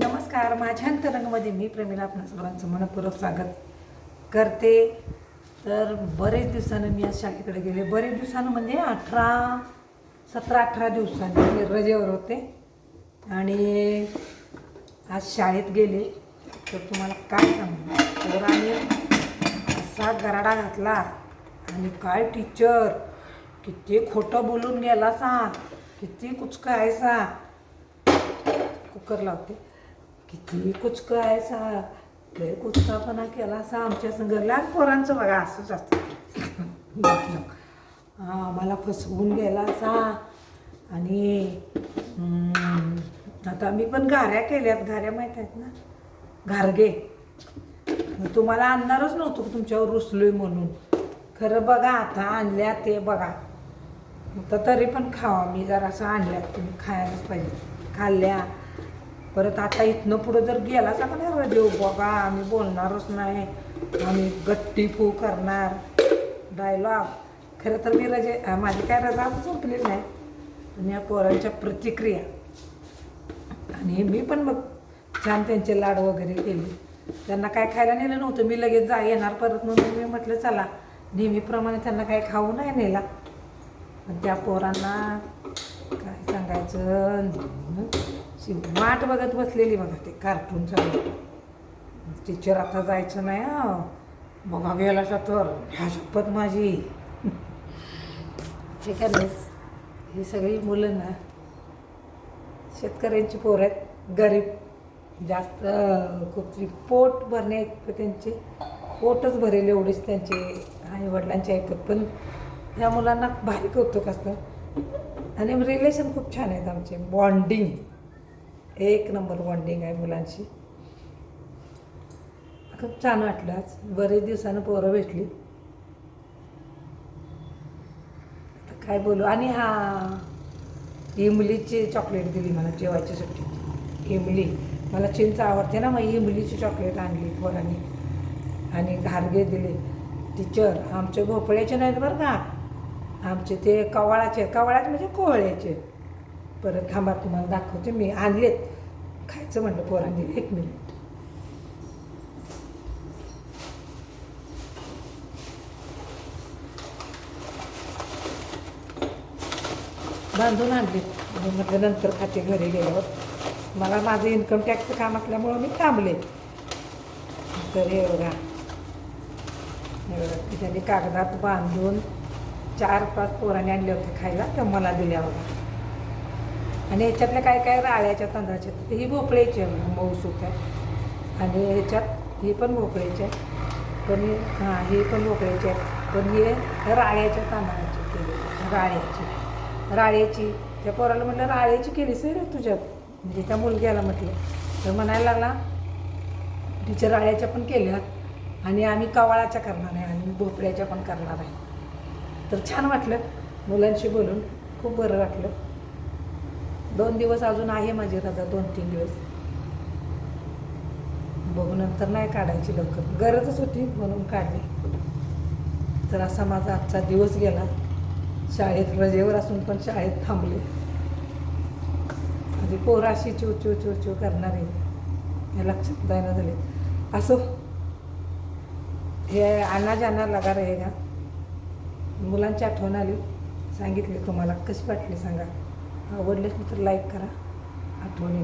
नमस्कार. माझ्या अंतरंगमध्ये मी प्रेमीला आपल्या सर्वांचं मनपूर्वक स्वागत करते. तर बरेच दिवसानं मी आज शाळेकडे गेले. बरेच दिवसानं म्हणजे अठरा सतरा अठरा दिवसांनी मी रजेवर होते. आणि आज शाळेत गेले. तर तुम्हाला काय सांगू? पोराने असा गराडा घातला. आणि काय टीचर किती खोटं बोलून गेला सा किती कुचका आहे सा कुकर लावते. किती कुचकं आहे सा लय कुचकापणा केला असा आमच्या संग लहान पोरांचं बघा असंच असतं. हां मला फसवून गेला असा आणि आता मी पण घाऱ्या केल्यात. घाऱ्या माहीत आहेत ना? घारगे. तुम्हाला आणणारच नव्हतं तुमच्यावर रुसलोय म्हणून? खरं बघा आता आणल्या ते बघा. तर तरी पण खावा. मी जरासं आणल्यात तुम्ही खायलाच पाहिजे. खाल्ल्या. परत आता इथनं पुढं जर गेला का नाही बघा आम्ही बोलणारच नाही. आम्ही गट्टी फू करणार. डायलॉग खरं तर मी रजे माझी काय रजा झोपली नाही. आणि या पोरांच्या प्रतिक्रिया. आणि मी पण मग छान त्यांचे लाड वगैरे केले. त्यांना काय खायला नेलं नव्हतं मी लगेच जा येणार परत म्हणून मी म्हटलं चला. नेहमीप्रमाणे त्यांना काय खाऊ नाही नेला. पण त्या पोरांना काय सांगायचं? ती वाट बघत बसलेली बघा ते कार्टून चालू टीचर आता जायचं नाही हं. बघा गेला तर ह्या शपथ माझी. ठीक आहे ही सगळी मुलं ना शेतकऱ्यांची पोरं आहेत गरीब जास्त खूप तरी पोट भरणे त्यांचे. पोटच भरेल एवढेच त्यांचे आई वडिलांचे ऐकत. पण ह्या मुलांना भारी कौतुक असतं. आणि रिलेशन खूप छान आहेत आमचे. बॉन्डिंग एक नंबर बॉन्डिंग आहे मुलांशी खूप छान वाटलं आज. बरेच दिवसानं पोरं भेटली. आता काय बोलू? आणि हा इमलीची चॉकलेट दिली मला जेवायची सुट्टी इमली. मला चिंच आवडते ना मग इमलीची चॉकलेट आणली पोरांनी. आणि घारगे दिले. टीचर आमचे भोपळ्याचे नाहीत बरं का. आमचे ते कवाळाचे. कवाळाचे म्हणजे कोहळ्याचे. परत थांबा तुम्हाला दाखवते. मी आणलेत. खायचं म्हणलं पोरांनी. एक मिनिट. बांधून आणले म्हटलं नंतर खाते घरी गेल्यावर. मला माझं इन्कम टॅक्सचं काम असल्यामुळं मी थांबले. तर हे बघा. हे बघा त्यांनी कागदात बांधून चार पाच पोराने आणले होते खायला तर मला दिल्या बघा. आणि ह्याच्यातल्या काय काय राळ्याच्या तांदळाच्या ही भोपळ्याची आहे मऊ सुक आहे. आणि ह्याच्यात ही पण भोपळ्याची आहे. पण हां ही पण भोपळ्याची आहे. पण हे राळ्याच्या तांदळाची केली. राळ्याची. राळ्याची. त्या पोराला म्हटलं राळ्याची केली रे तुझ्यात. म्हणजे त्या मुलग्याला म्हटलं. तर म्हणायला लागला टीचर राळ्याच्या पण केल्या आणि आम्ही कवाळाच्या करणार आहे आणि भोपळ्याच्या पण करणार आहे तर छान वाटलं मुलांशी बोलून. खूप बरं वाटलं. दोन दिवस अजून आहे माझी रजा दोन तीन दिवस. बघू नंतर नाही काढायची लवकर. गरजच होती म्हणून काढली. तर असा माझा आजचा दिवस गेला. शाळेत रजेवर असून पण शाळेत थांबले. आधी पोरं अशी चिव चिव चिव चिव करणारे. हे लक्षात जायना झाले. असो. हे आणा जाणार लगा का मुलांची आठवण आली. सांगितली तुम्हाला. कशी वाटली सांगा. आवडले तर लाईक करा. आठवणी